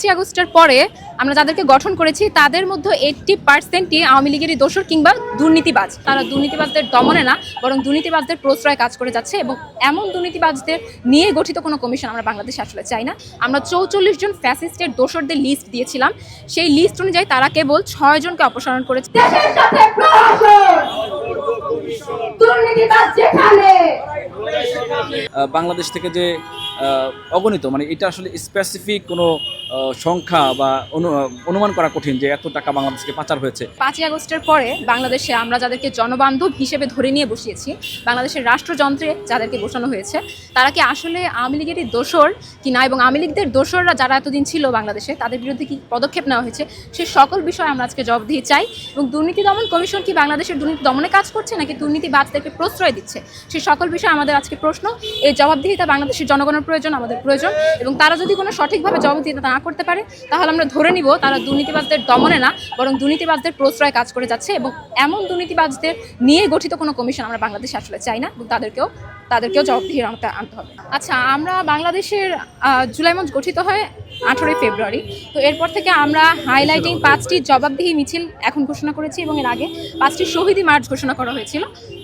পাঁচই আগস্টের পরে আমরা যাদেরকে গঠন করেছি তাদের মধ্যে এইটটি পার্সেন্টই আওয়ামী লীগেরই দোষর কিংবা দুর্নীতিবাজ। তারা দুর্নীতিবাজদের দমনে না বরং দুর্নীতিবাজদের প্রশ্রয় কাজ করে যাচ্ছে এবং এমন দুর্নীতিবাজদের নিয়ে গঠিত কোনো কমিশন আমরা বাংলাদেশে আসলে চাই না। আমরা চৌচল্লিশ জন ফ্যাসিস্টের দোষরদের লিস্ট দিয়েছিলাম। সেই লিস্ট অনুযায়ী তারা কেবল ছয় জনকে অপসারণ করেছে। বাংলাদেশ থেকে যে অগণিত মানে এটা আসলে স্পেসিফিক কোনো সংখ্যা বা অনু- অনুমান করা কঠিন যে এত টাকা বাংলাদেশকে পাচার হয়েছে। পাঁচই আগস্টের পরে বাংলাদেশে আমরা যাদেরকে জনবান্ধব হিসেবে ধরে নিয়ে বসিয়েছি, বাংলাদেশের রাষ্ট্রযন্ত্রে যাদেরকে বসানো হয়েছে, তারা কি আসলে আওয়ামী লীগেরই দোসর কি না এবং আওয়ামী লীগদের দোসররা যারা এতদিন ছিল বাংলাদেশে, তাদের বিরুদ্ধে কি পদক্ষেপ নেওয়া হয়েছে, সে সকল বিষয়ে আমরা আজকে জবাব দিয়ে চাই এবং দুর্নীতি দমন কমিশন কি বাংলাদেশের দুর্নীতি দমনে কাজ করছে নাকি দুর্নীতিবাজদেরকে প্রশ্রয় দিচ্ছে, সে সকল বিষয়ে আমাদের আজকে প্রশ্ন এই জবাবদিহিতা বাংলাদেশের জনগণের প্রয়োজন, আমাদের প্রয়োজন এবং তারা যদি কোনো সঠিকভাবে জবাবদিহিতা না করতে পারে, তাহলে আমরা ধরে নিব তারা দুর্নীতিবাজদের দমনে না, বরং দুর্নীতিবাজদের প্রশ্রয় কাজ করে যাচ্ছে এবং এমন দুর্নীতিবাজদের নিয়ে গঠিত কোনো কমিশন আমরা বাংলাদেশে আসলে চাই না এবং তাদেরকেও তাদেরকেও জবাবদিহির আনতে হবে। আচ্ছা আমরা বাংলাদেশের জুলাই মঞ্চ গঠিত হয় আঠেরোই ফেব্রুয়ারি। তো এরপর থেকে আমরা হাইলাইটিং পাঁচটি জবাবদিহি মিছিল এখন ঘোষণা করেছি এবং এর আগে পাঁচটি শহীদি মার্চ ঘোষণা করা হয়েছিল।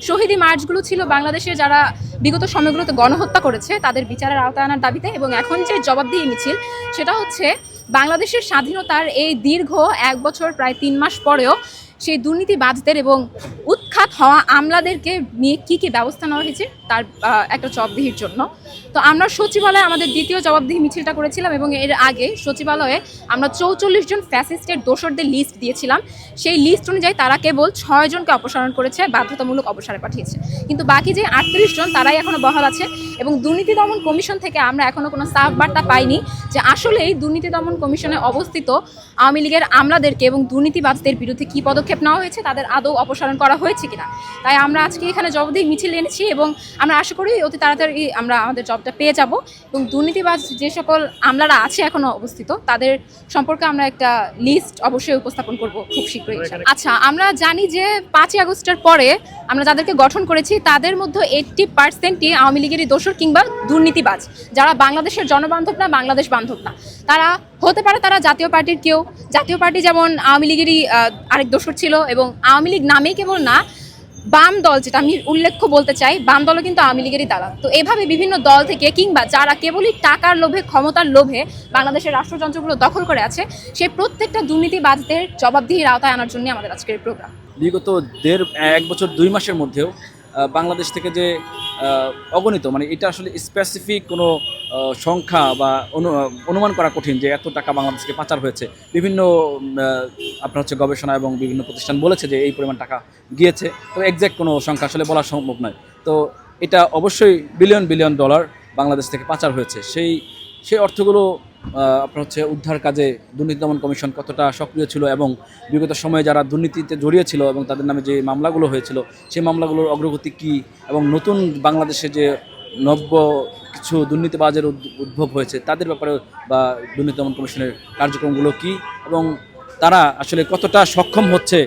শহীদি মার্চগুলো ছিল বাংলাদেশে যারা বিগত সময়গুলোতে গণহত্যা করেছে, তাদের বিচারের আওতায় আনার দাবিতে এবং এখন যে জবাবদিহি মিছিল, সেটা হচ্ছে বাংলাদেশের স্বাধীনতার এই দীর্ঘ এক বছর, প্রায় তিন মাস পরেও সেই দুর্নীতিবাজদের এবং উৎখাত হওয়া আমলাদেরকে নিয়ে কি কি ব্যবস্থা নেওয়া হয়েছে তার একটা জবাবদিহির জন্য। তো আমরা সচিবালয়ে আমাদের দ্বিতীয় জবাবদিহি মিছিলটা করেছিলাম এবং এর আগে সচিবালয়ে আমরা চৌচল্লিশ জন ফ্যাসিস্টের দোসরদের লিস্ট দিয়েছিলাম। সেই লিস্ট অনুযায়ী তারা কেবল ছয় জনকে অপসারণ করেছে, বাধ্যতামূলক অবসরে পাঠিয়েছে। কিন্তু বাকি যে আটত্রিশ জন তারাই এখনও বহাল আছে এবং দুর্নীতি দমন কমিশন থেকে আমরা এখনও কোনো সাফ বার্তা পাইনি যে আসলে এই দুর্নীতি দমন কমিশনে অবস্থিত আওয়ামী লীগের আমলাদেরকে এবং দুর্নীতিবাজদের বিরুদ্ধে কি পদক্ষেপ নেওয়া হয়েছে, তাদের আদৌ অপসারণ করা হয়েছে কিনা। তাই আমরা আজকে এখানে জবাবদিহি মিছিল এনেছি এবং আমরা আশা করি অতি তাড়াতাড়ি আমরা আমাদের জবটা পেয়ে যাব এবং দুর্নীতিবাজ যে সকল আমলারা আছে এখনও অবস্থিত, তাদের সম্পর্কে আমরা একটা লিস্ট অবশ্যই উপস্থাপন করব খুব শীঘ্রই আচ্ছা আমরা জানি যে পাঁচই আগস্টের পরে আমরা যাদেরকে গঠন করেছি, তাদের মধ্যে এইটটি পার্সেন্টই আওয়ামী লীগেরই দোসর কিংবা দুর্নীতিবাজ, যারা বাংলাদেশের জনবান্ধব না, বাংলাদেশ বান্ধব না। তারা হতে পারে তারা জাতীয় পার্টির কেউ। জাতীয় পার্টি যেমন আওয়ামী লীগেরই আরেক দোসর ছিল এবং আওয়ামী লীগ নামেই কেবল না, বাম দল যেটা আমি উল্লেখ্য বলতে চাই, বাম দলও কিন্তু আওয়ামী লীগেরই দালাল। তো এভাবে বিভিন্ন দল থেকে কিংবা যারা কেবলই টাকার লোভে, ক্ষমতার লোভে বাংলাদেশের রাষ্ট্রযন্ত্রগুলো দখল করে আছে সেই প্রত্যেকটা দুর্নীতিবাজদের জবাবদিহির আওতায় আনার জন্য আমাদের আজকের প্রোগ্রাম বিগত দেড়, এক বছর দুই মাসের মধ্যেও বাংলাদেশ থেকে যে অগণিত মানে এটা আসলে স্পেসিফিক কোনো সংখ্যা বা অনু- অনুমান করা কঠিন যে এত টাকা বাংলাদেশকে পাচার হয়েছে। বিভিন্ন আপনার হচ্ছে গবেষণা এবং বিভিন্ন প্রতিষ্ঠান বলেছে যে এই পরিমাণ টাকা গিয়েছে। তো এক্স্যাক্ট কোনো সংখ্যা আসলে বলা সম্ভব নয়। তো এটা অবশ্যই বিলিয়ন বিলিয়ন ডলার বাংলাদেশ থেকে পাচার হয়েছে। সেই সেই অর্থগুলো আপনার হচ্ছে উদ্ধার কাজে দুর্নীতি দমন কমিশন কতটা সক্রিয় ছিল এবং বিগত সময়ে যারা দুর্নীতিতে জড়িয়েছিল এবং তাদের নামে যে মামলাগুলো হয়েছিল, সেই মামলাগুলোর অগ্রগতি কী এবং নতুন বাংলাদেশে যে নব্য কিছু দুর্নীতিবাজের উদ্ভব হয়েছে, তাদের ব্যাপারে বা দুর্নীতি দমন কমিশনের কার্যক্রমগুলো কী এবং তারা আসলে কতটা সক্ষম হচ্ছে?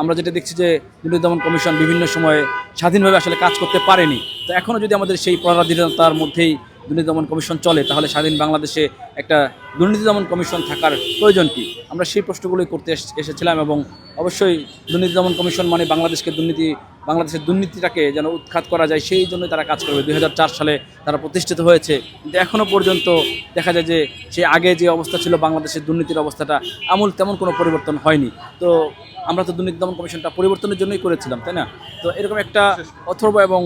আমরা যেটা দেখছি যে দুর্নীতি দমন কমিশন বিভিন্ন সময়ে স্বাধীনভাবে আসলে কাজ করতে পারেনি। তো এখনও যদি আমাদের সেই পরাধীনতার মধ্যেই দুর্নীতি দমন কমিশন চলে তাহলে স্বাধীন বাংলাদেশে একটা দুর্নীতি দমন কমিশন থাকার প্রয়োজন কি? আমরা সেই প্রশ্নগুলোই করতে এসেছিলাম এবং অবশ্যই দুর্নীতি দমন কমিশন মানে বাংলাদেশকে দুর্নীতি বাংলাদেশের দুর্নীতিটাকে যেন উৎখাত করা যায় সেই জন্যই তারা কাজ করবে। দু হাজার চার সালে তারা প্রতিষ্ঠিত হয়েছে। কিন্তু এখনও পর্যন্ত দেখা যায় যে সেই আগে যে অবস্থা ছিল বাংলাদেশের দুর্নীতির অবস্থাটা আমূল তেমন কোনো পরিবর্তন হয়নি। তো আমরা তো দুর্নীতি দমন কমিশনটা পরিবর্তনের জন্যই করেছিলাম তাই না? তো এরকম একটা অথর্ব এবং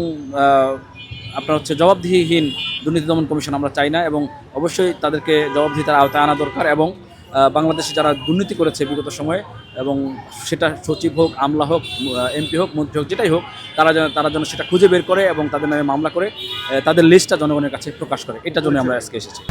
আপনার হচ্ছে জবাবদিহিহীন দুর্নীতি দমন কমিশন আমরা চাই না এবং অবশ্যই তাদেরকে জবাবদিহিতার আওতায় আনা দরকার এবং বাংলাদেশে যারা দুর্নীতি করেছে বিগত সময়ে এবং সেটা সচিব হোক আমলা হোক এমপি হোক মন্ত্রী হোক যেটাই হোক তারা যেন তারা যেন সেটা খুঁজে বের করে এবং তাদের নামে মামলা করে তাদের লিস্টটা জনগণের কাছে প্রকাশ করে। এটার জন্য আমরা আজকে এসেছি।